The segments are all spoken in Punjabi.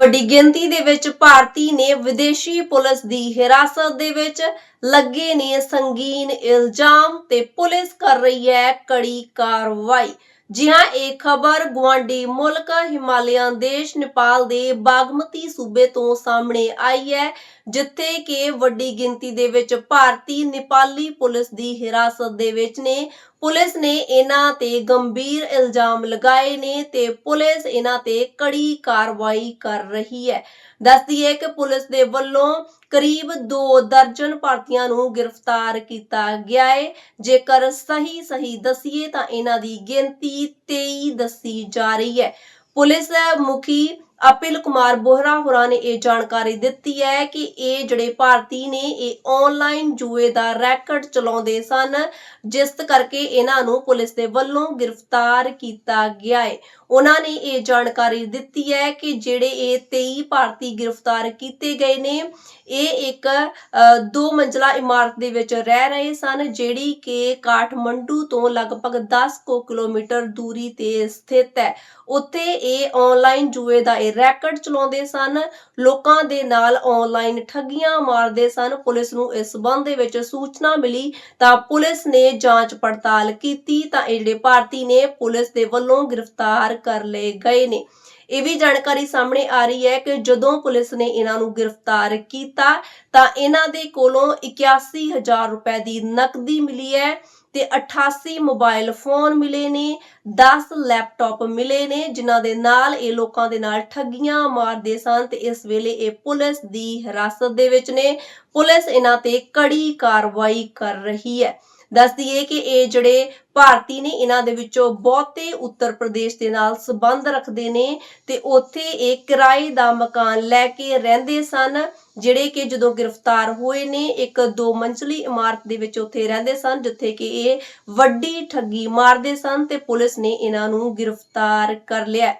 ਵੱਡੀ ਗਿਣਤੀ ਦੇ ਵਿੱਚ ਭਾਰਤੀ ਨੇ ਵਿਦੇਸ਼ੀ ਪੁਲਿਸ ਦੀ ਹਿਰਾਸਤ ਦੇ ਵਿੱਚ ਲੱਗੇ ਨੇ ਸੰਗੀਨ ਇਲਜ਼ਾਮ ਤੇ ਪੁਲਿਸ ਕਰ ਰਹੀ ਹੈ ਕੜੀ ਕਾਰਵਾਈ। ਜੀ ਹਾਂ ਇਹ ਖਬਰ ਗੁਆਂਢੀ ਮੁਲਕ ਹਿਮਾਲਿਆ ਦੇਸ਼ ਨੇਪਾਲ ਦੇ ਬਾਗਮਤੀ ਸੂਬੇ ਤੋਂ ਸਾਹਮਣੇ ਆਈ ਹੈ, ਜਿੱਥੇ ਕਿ ਵੱਡੀ ਗਿਣਤੀ ਦੇ ਵਿੱਚ ਭਾਰਤੀ ਨੇਪਾਲੀ ਪੁਲਿਸ ਦੀ ਹਿਰਾਸਤ ਦੇ ਵਿੱਚ ਨੇ। ਪੁਲਿਸ ਨੇ ਇਹਨਾਂ ਤੇ ਗੰਭੀਰ ਇਲਜ਼ਾਮ ਲਗਾਏ ਨੇ ਤੇ ਪੁਲਿਸ ਇਹਨਾਂ ਤੇ ਕੜੀ ਕਾਰਵਾਈ ਕਰ ਰਹੀ ਹੈ। ਦੱਸਦੀ ਹੈ ਕਿ ਪੁਲਿਸ ਦੇ ਵੱਲੋਂ ਕਰੀਬ 2 ਦਰਜਨ ਭਾਰਤੀਆਂ ਨੂੰ ਗ੍ਰਿਫਤਾਰ ਕੀਤਾ ਗਿਆ ਹੈ। ਜੇਕਰ ਸਹੀ ਸਹੀ ਦਸੀਏ ਤਾਂ ਇਹਨਾਂ ਦੀ ਗਿਣਤੀ 23 ਦੱਸੀ ਜਾ ਰਹੀ ਹੈ। ਪੁਲਿਸ ਮੁਖੀ ਅਪਿਲ ਕੁਮਾਰ ਬੋਹਰਾ ਹੋਰਾਂ ਨੇ ਇਹ ਜਾਣਕਾਰੀ ਦਿੱਤੀ ਹੈ ਕਿ ਇਹ ਜਿਹੜੇ ਭਾਰਤੀ ਨੇ, ਇਹ ਆਨਲਾਈਨ ਜੂਏ ਦਾ ਰੈਕਟ ਚਲਾਉਂਦੇ ਸਨ, ਜਿਸ ਕਰਕੇ ਇਹਨਾਂ ਨੂੰ ਪੁਲਿਸ ਦੇ ਵੱਲੋਂ ਗ੍ਰਿਫਤਾਰ ਕੀਤਾ ਗਿਆ ਹੈ। ਉਹਨਾਂ ਨੇ ਇਹ ਜਾਣਕਾਰੀ ਦਿੱਤੀ ਹੈ ਕਿ ਜਿਹੜੇ ਇਹ 23 ਭਾਰਤੀ ਗ੍ਰਿਫਤਾਰ ਕੀਤੇ ਗਏ ਨੇ, ਇਹ ਇੱਕ ਦੋ ਮੰਜ਼ਲਾ ਇਮਾਰਤ ਦੇ ਵਿੱਚ ਰਹਿ ਰਹੇ ਸਨ, ਜਿਹੜੀ ਕਿ ਕਾਠਮੰਡੂ ਤੋਂ ਲਗਭਗ 10 ਕੁ ਕਿਲੋਮੀਟਰ ਦੂਰੀ ਤੇ ਸਥਿਤ ਹੈ। ਉੱਥੇ ਇਹ ਆਨਲਾਈਨ ਜੂਏ ਦਾ ਇਹ ਰੈਕਟ ਚਲਾਉਂਦੇ ਸਨ। ਲੋਕਾਂ ਦੇ ਨਾਲ ਆਨਲਾਈਨ ਠੱਗੀਆਂ ਮਾਰਦੇ ਸਨ। ਪੁਲਿਸ ਨੂੰ ਇਸ ਸੰਬੰਧ ਦੇ ਵਿੱਚ ਸੂਚਨਾ ਮਿਲੀ ਤਾਂ ਪੁਲਿਸ ਨੇ ਜਾਂਚ ਪੜਤਾਲ ਕੀਤੀ ਤਾਂ ਇਹ ਜਿਹੜੇ ਭਾਰਤੀ ਨੇ ਪੁਲਿਸ ਦੇ ਵੱਲੋਂ ਗ੍ਰਿਫਤਾਰ ਕਰ ਲਏ ਗਏ ਨੇ। ਇਹ ਵੀ ਜਾਣਕਾਰੀ ਸਾਹਮਣੇ ਆ ਰਹੀ ਹੈ ਕਿ ਜਦੋਂ ਪੁਲਿਸ ਨੇ ਇਹਨਾਂ ਨੂੰ ਗ੍ਰਿਫਤਾਰ ਕੀਤਾ, ਤਾਂ ਇਹਨਾਂ ਦੇ ਕੋਲੋਂ 81000 ਰੁਪਏ ਦੀ ਨਕਦੀ ਮਿਲੀ ਹੈ ਤੇ 88 ਮੋਬਾਈਲ ਫੋਨ ਮਿਲੇ ਨੇ 10 ਲੈਪਟਾਪ ਮਿਲੇ ਨੇ, ਜਿਨ੍ਹਾਂ ਦੇ ਨਾਲ ਇਹ ਲੋਕਾਂ ਦੇ ਨਾਲ ਠੱਗੀਆਂ ਮਾਰਦੇ ਸਨ ਤੇ ਇਸ ਵੇਲੇ ਇਹ ਪੁਲਿਸ ਦੀ ਹਿਰਾਸਤ ਦੇ ਵਿੱਚ ਨੇ। ਪੁਲਿਸ ਇਹਨਾਂ ਤੇ ਕੜੀ ਕਾਰਵਾਈ ਕਰ ਰਹੀ ਹੈ। ਦੱਸ ਦਈਏ ਕਿ ਇਹ ਜਿਹੜੇ ਭਾਰਤੀ ਨੇ, ਇਹਨਾਂ ਦੇ ਵਿੱਚੋਂ ਬਹੁਤੇ ਉੱਤਰ ਪ੍ਰਦੇਸ਼ ਦੇ ਨਾਲ ਸੰਬੰਧ ਰੱਖਦੇ ਨੇ ਤੇ ਉੱਥੇ ਇਹ ਕਿਰਾਏ ਦਾ ਮਕਾਨ ਲੈ ਕੇ ਰਹਿੰਦੇ ਸਨ, ਜਿਹੜੇ ਕਿ ਜਦੋਂ ਗ੍ਰਿਫਤਾਰ ਹੋਏ ਨੇ, ਇੱਕ ਦੋ ਮੰਜ਼ਲੀ ਇਮਾਰਤ ਦੇ ਵਿੱਚ ਉੱਥੇ ਰਹਿੰਦੇ ਸਨ, ਜਿੱਥੇ ਕਿ ਇਹ ਵੱਡੀ ਠੱਗੀ ਮਾਰਦੇ ਸਨ ਤੇ ਪੁਲਿਸ ਨੇ ਇਹਨਾਂ ਨੂੰ ਗ੍ਰਿਫਤਾਰ ਕਰ ਲਿਆ।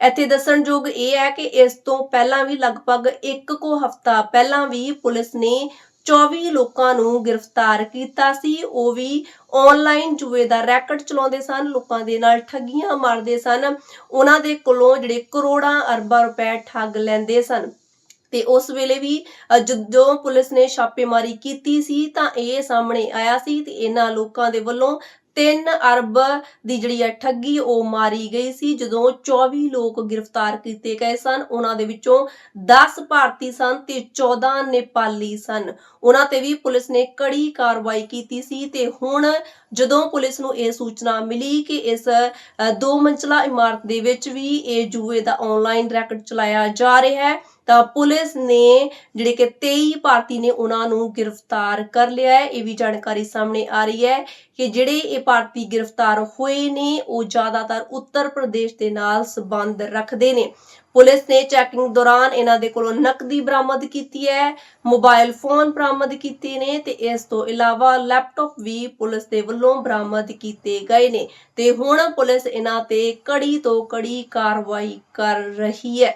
ਇੱਥੇ ਦੱਸਣਯੋਗ ਇਹ ਹੈ ਕਿ ਇਸ ਤੋਂ ਪਹਿਲਾਂ ਵੀ ਲਗਭਗ ਇੱਕ ਕੋ ਹਫ਼ਤਾ ਪਹਿਲਾਂ ਵੀ ਪੁਲਿਸ ਨੇ 24 ਲੋਕਾਂ ਨੂੰ ਗ੍ਰਿਫਤਾਰ ਕੀਤਾ ਸੀ। ਉਹ ਵੀ ਆਨਲਾਈਨ ਜੂਏ ਦਾ ਰੈਕਟ ਚਲਾਉਂਦੇ ਸਨ, ਲੋਕਾਂ ਦੇ ਨਾਲ ਠੱਗੀਆਂ ਮਾਰਦੇ ਸਨ। ਉਹਨਾਂ ਦੇ ਕੋਲੋਂ ਜਿਹੜੇ ਕਰੋੜਾਂ ਅਰਬਾਂ ਰੁਪਏ ਠੱਗ ਲੈਂਦੇ ਸਨ। ਤੇ ਉਸ ਵੇਲੇ ਵੀ ਜਦੋਂ ਪੁਲਿਸ ਨੇ ਛਾਪੇਮਾਰੀ ਕੀਤੀ ਸੀ ਤਾਂ ਇਹ ਸਾਹਮਣੇ ਆਇਆ ਸੀ ਤੇ ਇਹਨਾਂ ਲੋਕਾਂ ਦੇ ਵੱਲੋਂ 3 ਅਰਬ ਦੀ ਜਿਹੜੀ ਹੈ ਠੱਗੀ ਉਹ ਮਾਰੀ ਗਈ ਸੀ। ਜਦੋਂ 24 ਲੋਕ ਗ੍ਰਿਫਤਾਰ ਕੀਤੇ ਗਏ ਸਨ, ਉਹਨਾਂ ਦੇ ਵਿੱਚੋਂ 10 ਭਾਰਤੀ ਸਨ ਤੇ 14 ਨੇਪਾਲੀ ਸਨ। ਉਹਨਾਂ ਤੇ ਵੀ ਪੁਲਿਸ ਨੇ ਕੜੀ ਕਾਰਵਾਈ ਕੀਤੀ ਸੀ ਤੇ ਹੁਣ ਜਦੋਂ ਪੁਲਿਸ ਨੂੰ ਇਹ ਸੂਚਨਾ ਮਿਲੀ ਕਿ ਇਸ ਦੋ ਮੰਜ਼ਲਾ ਇਮਾਰਤ ਦੇ ਵਿੱਚ ਵੀ ਇਹ ਜੂਏ ਦਾ ਆਨਲਾਈਨ ਰੈਕਟ ਚਲਾਇਆ ਜਾ ਰਿਹਾ ਹੈ, ਤਾਂ ਪੁਲਿਸ ਨੇ ਜਿਹੜੇ ਕਿ 23 ਭਾਰਤੀ ਨੇ ਉਹਨਾਂ ਨੂੰ ਗ੍ਰਿਫਤਾਰ ਕਰ ਲਿਆ ਹੈ। ਇਹ ਵੀ ਜਾਣਕਾਰੀ ਸਾਹਮਣੇ ਆ ਰਹੀ ਹੈ ਕਿ ਜਿਹੜੇ ਇਹ ਭਾਰਤੀ ਗ੍ਰਿਫਤਾਰ ਹੋਏ ਨੇ, ਉਹ ਜ਼ਿਆਦਾਤਰ ਉੱਤਰ ਪ੍ਰਦੇਸ਼ ਦੇ ਨਾਲ ਸੰਬੰਧ ਰੱਖਦੇ ਨੇ। ਪੁਲਿਸ ਨੇ ਚੈਕਿੰਗ ਦੌਰਾਨ ਇਹਨਾਂ ਦੇ ਕੋਲੋਂ ਨਕਦੀ ਬਰਾਮਦ ਕੀਤੀ ਹੈ, ਮੋਬਾਈਲ ਫੋਨ ਬਰਾਮਦ ਕੀਤੇ ਨੇ ਤੇ ਇਸ ਤੋਂ ਇਲਾਵਾ ਲੈਪਟਾਪ ਵੀ ਪੁਲਿਸ ਦੇ ਵੱਲੋਂ ਬਰਾਮਦ ਕੀਤੇ ਗਏ ਨੇ। ਤੇ ਹੁਣ ਪੁਲਿਸ ਇਹਨਾਂ ਤੇ ਕੜੀ ਤੋਂ ਕੜੀ ਕਾਰਵਾਈ ਕਰ ਰਹੀ ਹੈ।